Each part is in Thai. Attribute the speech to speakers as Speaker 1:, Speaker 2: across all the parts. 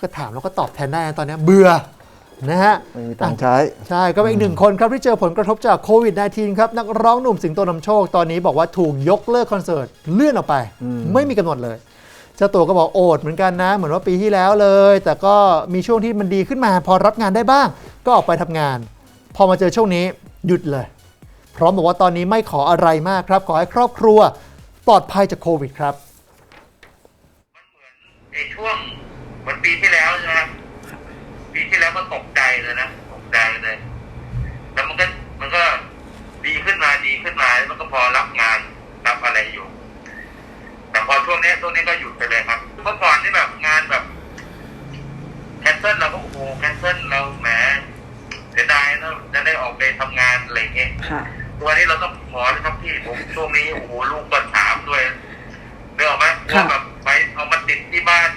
Speaker 1: ก็ถามแล้วก็ตอบแทนได้นะตอนเนี้ยเบื่อนะฮะ
Speaker 2: ไม่มีตังค์ใช้
Speaker 1: ใช่ ก็เป็นอีกหนึ่งคนครับ ที่เจอผลกระทบจากโควิด -19 ครับ นักร้องหนุ่มสิงโตนำโชคตอนนี้บอกว่าถูกยกเลิกคอนเสิร์ตเลื่อนออกไป
Speaker 2: อืม
Speaker 1: ไม่มีกำหนดเลยเจ้าตัวก็บอกโอดเหมือนกันนะ เหมือนว่าปีที่แล้วเลย แต่ก็มีช่วงที่มันดีขึ้นมา พอรับงานได้บ้าง ก็ออกไปทำงาน พอมาเจอช่วงนี้หยุดเลย พร้อมบอกว่าตอนนี้ไม่ขออะไรมากครับ ขอให้ครอบครัวปลอดภัยจากโควิดครับ
Speaker 3: ในช่วงเหมือนปีที่แล้วใช่ไหมครับปีที่แล้วก็ตกใจเลยนะตกใจเลยแล้วมันก็มันก็ดีขึ้นมาดีขึ้นมาแล้วมันก็ พอรับงานรับอะไรอยู่ แต่พอช่วงนี้ช่วงนี้ก็หยุดไปเลยครับเมื่อก่อนที่แบบงานแบบแคนเซิลเราก็โอ้โหแคนเซิลเราแหมเสียดายนะจะได้ออกไปทำงานอะไรอย่างเงี้ย
Speaker 4: ค่ะ
Speaker 3: ตัวนี้เราต้องขอเลยครับพี่ผมช่วงนี้โอ้โหลูกก็ถามด้วยเนื้อออกไหม
Speaker 4: ครั
Speaker 3: ว่า
Speaker 4: บ
Speaker 3: แบบไปเอามาติดที่บ้าน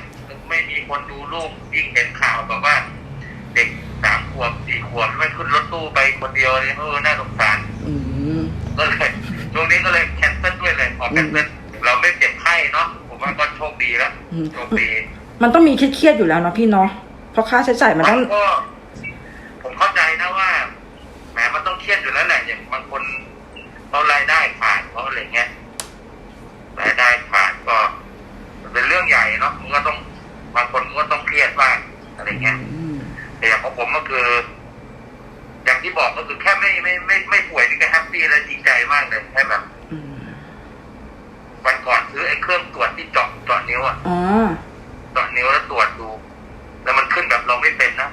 Speaker 3: ไม่มีคนดูลูกยิ่งเห็นข่าวแบบว่า เด็กสามขวบสี่ขวบไม่ขึ้นรถตู้ไปคนเดียวเลยเออน่าสงสาร
Speaker 4: อืม
Speaker 3: ก็เลย ช่วงนี้ก็เลยแคนเซิลด้วยเลยออกแคนเซิลเราไม่เจ็บไข้เนาะผมว่าก็โชคดีแล้ว
Speaker 4: อืม
Speaker 3: โชคดี
Speaker 4: มันต้องมีเครียดๆอยู่แล้วเนาะพี่เนาะเพราะค่าใช้จ่ายมันต้อง
Speaker 3: ก็ผมเข้าใจนะว่าแหมมันต้องเครียดอยู่แล้วแหละอย่างบางคนเขารายได้ขาดเขาอะไรเงี้ยรายได้ขาดก็มันเป็นเรื่องใหญ่เนาะมันก็ต้องบางคนก็ต้องเครียดบ้างอะไรเงี้ย
Speaker 4: อืม
Speaker 3: แต่อย่างของผมก็คือ อย่างที่บอกก็คือแค่ไม่ไม่ไม่ไม่ป่วยนี่ก็แฮป ปี้และดีใจมากเลยแค่แบบ
Speaker 4: อืม
Speaker 3: วันก่อนซื้อไอ้เครื่องตรวจที่เจาะเจาะนิ้วอะ
Speaker 4: อ๋อ
Speaker 3: เจาะนิ้วแล้วตรวจดู แล้วมันขึ้นแบบเราไม่เป็นนะ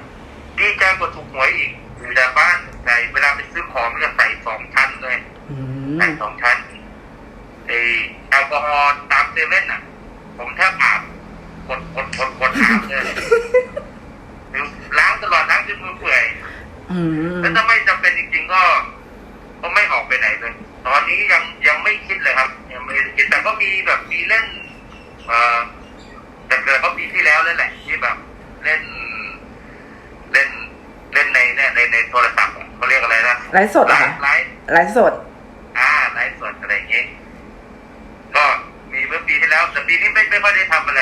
Speaker 3: ดีใจกว่าถูกหวยอีกอยู่แต่บ้านใส่เวลาไปซื้อของมันจะใส่สองชั้นเลย
Speaker 4: อืม
Speaker 3: ใส่สองชั้นไอแอลกอฮอล์ตามเซเว่นอะ ผมแทบอาบกดกดกดกดอาบเลยหรือล้างตลอดล้างจนมือเปื่อย
Speaker 4: อืม
Speaker 3: แล้วถ้าไม่จำเป็นจริงๆก็ ก็ไม่ออกไปไหนเลย ตอนนี้ยังยังไม่คิดเลยครับ ยังไม่ได้คิดแต่ก็มีแบบมีเล่นเอ่อแต่เกิดก็ปีที่แล้วแล้วแหละที่แบบเล่น เล่นเล่นในเนี่ยในในโทรศัพท์อะเขาเรียกอะไรนะ
Speaker 4: ไลฟ์สด
Speaker 3: ไล
Speaker 4: เหรอค่ะ
Speaker 3: ฟ์ไลฟ์
Speaker 4: ไลฟ์สด
Speaker 3: อ่าไลฟ์สดอะไรอย่างเงี้ยก็มีเมื่อปีที่แล้ว แต่ปีนี้ไม่ไม่ค่อยได้ทำอะไร